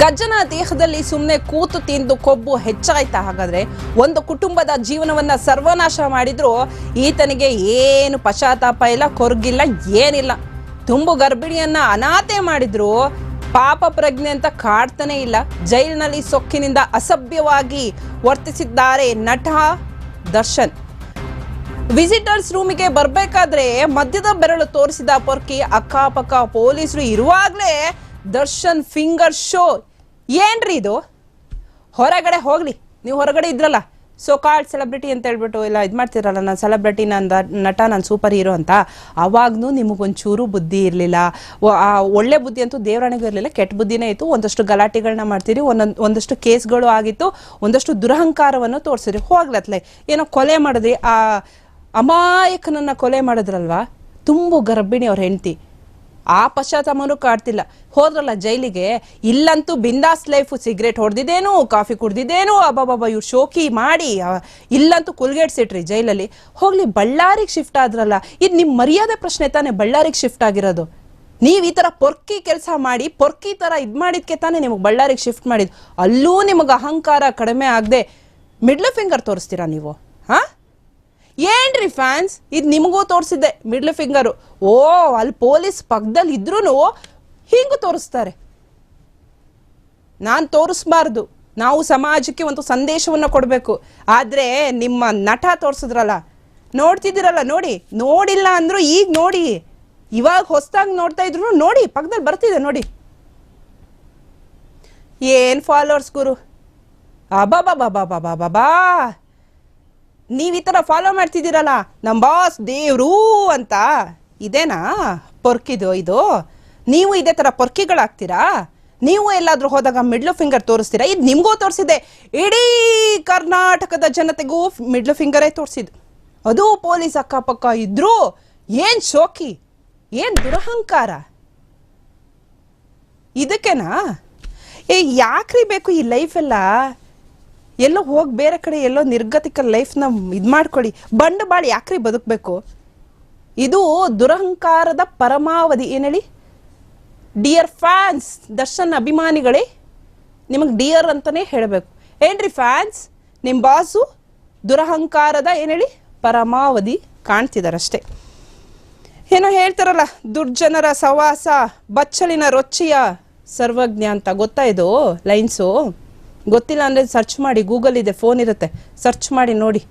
ಗಜ್ಜನ ದೇಹದಲ್ಲಿ ಸುಮ್ಮನೆ ಕೂತು ತಿಂದು ಕೊಬ್ಬು ಹೆಚ್ಚಾಯ್ತಾ? ಹಾಗಾದ್ರೆ ಒಂದು ಕುಟುಂಬದ ಜೀವನವನ್ನ ಸರ್ವನಾಶ ಮಾಡಿದ್ರು ಈತನಿಗೆ ಏನು ಪಶ್ಚಾತ್ತಾಪ ಇಲ್ಲ, ಕೊರಗಿಲ್ಲ, ಏನಿಲ್ಲ. ತುಂಬು ಗರ್ಭಿಣಿಯನ್ನ ಅನಾಥೆ ಮಾಡಿದ್ರು, ಪಾಪ ಪ್ರಜ್ಞೆ ಅಂತ ಕಾಡ್ತಾನೆ ಇಲ್ಲ. ಜೈಲಿನಲ್ಲಿ ಸೊಕ್ಕಿನಿಂದ ಅಸಭ್ಯವಾಗಿ ವರ್ತಿಸಿದ್ದಾರೆ ನಟ ದರ್ಶನ್. ವಿಸಿಟರ್ಸ್ ರೂಮಿಗೆ ಬರ್ಬೇಕಾದ್ರೆ ಮಧ್ಯದ ಬೆರಳು ತೋರಿಸಿದ ಪೊರ್ಕಿ ಅಕ್ಕಪಕ್ಕ ಪೊಲೀಸರು ಇರುವಾಗ್ಲೇ ದರ್ಶನ್ ಫಿಂಗರ್ ಶೋ ಏನ್ರಿ ಇದು? ಹೊರಗಡೆ ಹೋಗ್ಲಿ. ನೀವು ಹೊರಗಡೆ ಇದ್ರಲ್ಲ. ಸೊ ಕಾಲ್ಡ್ ಸೆಲೆಬ್ರಿಟಿ ಅಂತ ಹೇಳ್ಬಿಟ್ಟು ಇಲ್ಲ ಇದು ಮಾಡ್ತಿರಲ್ಲ ನಾನು ಸೆಲೆಬ್ರಿಟಿ ನಾನು ನಟ, ನಾನು ಸೂಪರ್ ಹೀರೋ ಅಂತ, ಅವಾಗ್ನೂ ನಿಮಗೊಂಚೂರು ಬುದ್ಧಿ ಇರಲಿಲ್ಲ. ಒಳ್ಳೆ ಬುದ್ಧಿ ಅಂತೂ ದೇವರಾಣಿಗೂ ಇರಲಿಲ್ಲ, ಕೆಟ್ಟ ಬುದ್ಧಿನೇ ಇತ್ತು. ಒಂದಷ್ಟು ಗಲಾಟೆಗಳನ್ನ ಮಾಡ್ತೀರಿ, ಒಂದೊಂದು, ಒಂದಷ್ಟು ಕೇಸ್ಗಳು ಆಗಿತ್ತು, ಒಂದಷ್ಟು ದುರಹಂಕಾರವನ್ನು ತೋರಿಸಿರಿ ಹೋಗ್ಲತ್ಲೆ ಏನೋ ಕೊಲೆ ಮಾಡಿದ್ರಿ, ಆ ಅಮಾಯಕನನ್ನ ಕೊಲೆ ಮಾಡಿದ್ರಲ್ವಾ? ತುಂಬು ಗರ್ಭಿಣಿ ಅವ್ರ ಹೆಂಡತಿ. ಆ ಪಶ್ಚಾತ್ತಾಪನೂ ಕಾಡ್ತಿಲ್ಲ. ಹೋದ್ರಲ್ಲ ಜೈಲಿಗೆ, ಇಲ್ಲಂತೂ ಬಿಂದಾಸ್ ಲೈಫ್ ಸಿಗರೇಟ್ ಹೊಡೆದಿದ್ದೇನು ಕಾಫಿ ಕುಡ್ದಿದ್ದೇನು ಅಬ್ಬಾಬಾಬಾ ಇವ್ರು ಶೋಕಿ ಮಾಡಿ ಇಲ್ಲಂತೂ ಕುಲ್ಗೇಡ್ಸಿಟ್ರಿ ಜೈಲಲ್ಲಿ. ಹೋಗ್ಲಿ, ಬಳ್ಳಾರಿಗೆ ಶಿಫ್ಟ್ ಆದ್ರಲ್ಲ, ಇದು ನಿಮ್ಮ ಮರ್ಯಾದೆ ಪ್ರಶ್ನೆ ತಾನೇ ಬಳ್ಳಾರಿಗೆ ಶಿಫ್ಟ್ ಆಗಿರೋದು. ನೀವು ಈ ಥರ ಪೊರ್ಕಿ ಕೆಲಸ ಮಾಡಿ, ಪೊರ್ಕಿ ಥರ ಇದು ಮಾಡಿದ್ಕೆ ತಾನೇ ನಿಮಗೆ ಬಳ್ಳಾರಿಗೆ ಶಿಫ್ಟ್ ಮಾಡಿದ್ದು ಅಲ್ಲೂ ನಿಮಗೆ ಅಹಂಕಾರ ಕಡಿಮೆ ಆಗದೆ, ಮಿಡ್ಲ್ ಫಿಂಗರ್ ತೋರಿಸ್ತೀರಾ ನೀವು? ಏನ್ರಿ ಫ್ಯಾನ್ಸ್? ಇದು ನಿಮಗೂ ತೋರಿಸಿದ್ದೆ, ಮಿಡ್ಲ್ ಫಿಂಗರು. ಓ, ಅಲ್ಲಿ ಪೊಲೀಸ್ ಪಕ್ಕದಲ್ಲಿ ಇದ್ರೂ ಹಿಂಗೂ ತೋರಿಸ್ತಾರೆ. ನಾನು ತೋರಿಸ್ಬಾರ್ದು. ನಾವು ಸಮಾಜಕ್ಕೆ ಒಂದು ಸಂದೇಶವನ್ನು ಕೊಡಬೇಕು. ಆದರೆ ನಿಮ್ಮ ನಟ ತೋರಿಸಿದ್ರಲ್ಲ. ನೋಡ್ತಿದ್ದೀರಲ್ಲ, ನೋಡಿ. ನೋಡಿಲ್ಲ ಅಂದರೂ ಈಗ ನೋಡಿ. ಇವಾಗ ಹೊಸದಾಗಿ ನೋಡ್ತಾ ಇದ್ರು ನೋಡಿ. ಪಕ್ಕದಲ್ಲಿ ಬರ್ತಿದೆ, ನೋಡಿ. ಏನು ಫಾಲೋವರ್ಸ್ ಗುರು? ಅಬಾಬಾಬಾಬಾಬಾಬಾ ನೀವು ಈ ಥರ ಫಾಲೋ ಮಾಡ್ತಿದ್ದೀರಲ್ಲ ನಮ್ಮ ಬಾಸ್ ದೇವ್ರು ಅಂತ. ಇದೇನಾ? ಪೊರ್ಕಿದು ಇದು? ನೀವು ಇದೇ ಥರ ಪೊರ್ಕಿಗಳಾಗ್ತೀರಾ? ನೀವು ಎಲ್ಲಾದರೂ ಹೋದಾಗ ಮಿಡ್ಲ್ ಫಿಂಗರ್ ತೋರಿಸ್ತೀರಾ? ಇದು ನಿಮಗೂ ತೋರಿಸಿದೆ. ಇಡೀ ಕರ್ನಾಟಕದ ಜನತೆಗೂ ಮಿಡ್ಲ್ ಫಿಂಗರೇ ತೋರಿಸಿದ್ದು ಅದು ಪೊಲೀಸ್ ಅಕ್ಕಪಕ್ಕ ಇದ್ರೂ. ಏನು ಶೋಕಿ? ಏನು ದುರಹಂಕಾರ? ಇದಕ್ಕೆನಾ? ಏ, ಯಾಕ್ರಿ ಬೇಕು ಈ ಲೈಫೆಲ್ಲ ಎಲ್ಲೋ ಹೋಗಿ ಬೇರೆ ಕಡೆ ಎಲ್ಲೋ ನಿರ್ಗತಿಕ ಲೈಫ್ನ ಇದು ಮಾಡ್ಕೊಳ್ಳಿ ಬಂಡು ಬಾಳಿ ಯಾಕ್ರಿ ಬದುಕಬೇಕು? ಇದು ದುರಹಂಕಾರದ ಪರಮಾವಧಿ. ಏನು ಹೇಳಿ ಡಿಯರ್ ಫ್ಯಾನ್ಸ್ ದರ್ಶನ್ ಅಭಿಮಾನಿಗಳೇ, ನಿಮಗೆ ಡಿಯರ್ ಅಂತಲೇ ಹೇಳಬೇಕು. ಏನ್ರಿ ಫ್ಯಾನ್ಸ್ ನಿಮ್ಮ ಬಾಸು ದುರಹಂಕಾರದ ಏನು ಹೇಳಿ ಪರಮಾವಧಿ ಕಾಣ್ತಿದ್ದಾರಷ್ಟೇ ಏನೋ ಹೇಳ್ತಾರಲ್ಲ, ದುರ್ಜನರ ಸವಾಸ, ಬಚ್ಚಲಿನ ರೊಚ್ಚಿಯ ಸರ್ವಜ್ಞ ಅಂತ ಗೊತ್ತಾ ಇದು ಲೈನ್ಸು? ಗೊತ್ತಿಲ್ಲ ಅಂದರೆ ಸರ್ಚ್ ಮಾಡಿ ಗೂಗಲ್ ಇದೆ ಫೋನ್ ಇರುತ್ತೆ. ಸರ್ಚ್ ಮಾಡಿ ನೋಡಿ.